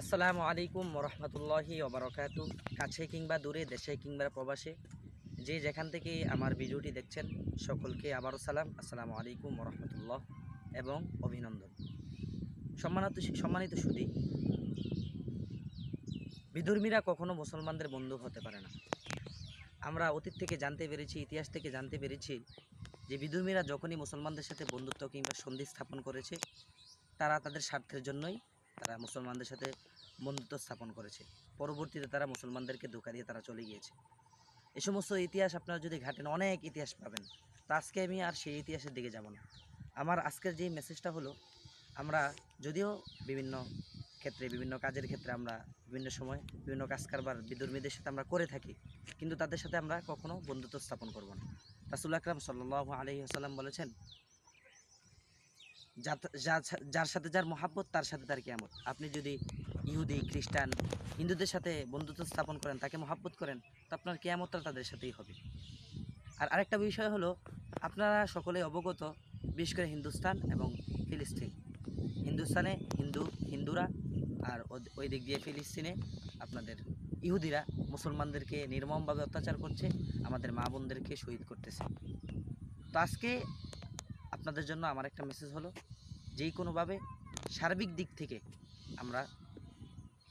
আসসালামু আলাইকুম রহমতুল্লাহি ওবরকাতু। কাছে কিংবা দূরে, দেশে কিংবা প্রবাসে, যে যেখান থেকে আমার ভিডিওটি দেখছেন, সকলকে আবারও সালাম। আসসালামু আলাইকুম রহমতুল্লাহ এবং অভিনন্দন। সম্মানিত সম্মানিত সুদী বিধর্মীরা কখনো মুসলমানদের বন্ধু হতে পারে না। আমরা অতীত থেকে জানতে পেরেছি, ইতিহাস থেকে জানতে পেরেছি যে বিধর্মীরা যখনই মুসলমানদের সাথে বন্ধুত্ব কিংবা সন্ধি স্থাপন করেছে, তারা তাদের স্বার্থের জন্যই তারা মুসলমানদের সাথে বন্ধুত্ব স্থাপন করেছে। পরবর্তীতে তারা মুসলমানদেরকে ধোকা দিয়ে তারা চলে গিয়েছে। এই সমস্ত ইতিহাস আপনারা যদি ঘাটেন অনেক ইতিহাস পাবেন। তো আজকে আমি আর সেই ইতিহাসের দিকে যাব না। আমার আজকের যে মেসেজটা হলো, আমরা যদিও বিভিন্ন ক্ষেত্রে, বিভিন্ন কাজের ক্ষেত্রে আমরা বিভিন্ন সময়, বিভিন্ন কাজ কারবার বিধর্মীদের সাথে আমরা করে থাকি, কিন্তু তাদের সাথে আমরা কখনো বন্ধুত্ব স্থাপন করব না। রাসুল আকরাম সাল্লাহ আলহি আসাল্লাম বলেছেন যার সাথে যার মহাব্বত, তার সাথে তার কিয়ামত। আপনি যদি ইহুদি, খ্রিস্টান, হিন্দুদের সাথে বন্ধুত্ব স্থাপন করেন, তাকে মহাব্বত করেন, তো আপনার কেয়ামতটা তাদের সাথেই হবে। আর আরেকটা বিষয় হলো, আপনারা সকলে অবগত, বিশেষ করে হিন্দুস্তান এবং ফিলিস্তিন। হিন্দুস্তানে হিন্দু, হিন্দুরা আর ওই দিক দিয়ে ফিলিস্তিনে আপনাদের ইহুদিরা মুসলমানদেরকে নির্মমভাবে অত্যাচার করছে, আমাদের মা বোনদেরকে শহীদ করতেছে। তো আজকে আপনাদের জন্য আমার একটা মেসেজ হলো, যেই কোনোভাবে সার্বিক দিক থেকে আমরা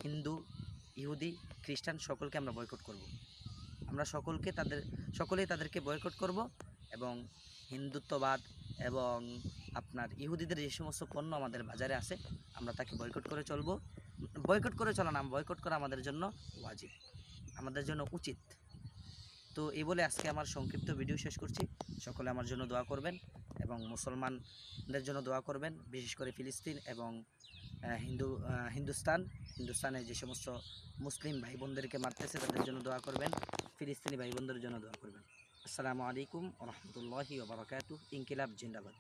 হিন্দু, ইহুদি, খ্রিস্টান সকলকে আমরা বয়কট করব। আমরা সকলকে তাদের, সকলেই তাদেরকে বয়কট করব এবং হিন্দুত্ববাদ এবং আপনার ইহুদিদের যে সমস্ত পণ্য আমাদের বাজারে আছে, আমরা তাকে বয়কট করে চলবো বয়কট করে চলা না বয়কট করা আমাদের জন্য ওয়াজিব আমাদের জন্য উচিত তো এই বলে আজকে আমার সংক্ষিপ্ত ভিডিও শেষ করছি। সকলে আমার জন্য দোয়া করবেন এবং মুসলমানদের জন্য দোয়া করবেন, বিশেষ করে ফিলিস্তিন এবং হিন্দু হিন্দুস্তান। হিন্দুস্তানে যে সমস্ত মুসলিম ভাই বোনদেরকে মারতেছে তাদের জন্য দোয়া করবেন, ফিলিস্তিনি ভাই বোনদের জন্য দোয়া করবেন। আসসালামু আলাইকুম রহমতুল্লাহি ওবরাকাতু ইনকিলাব জিন্দাবাদ।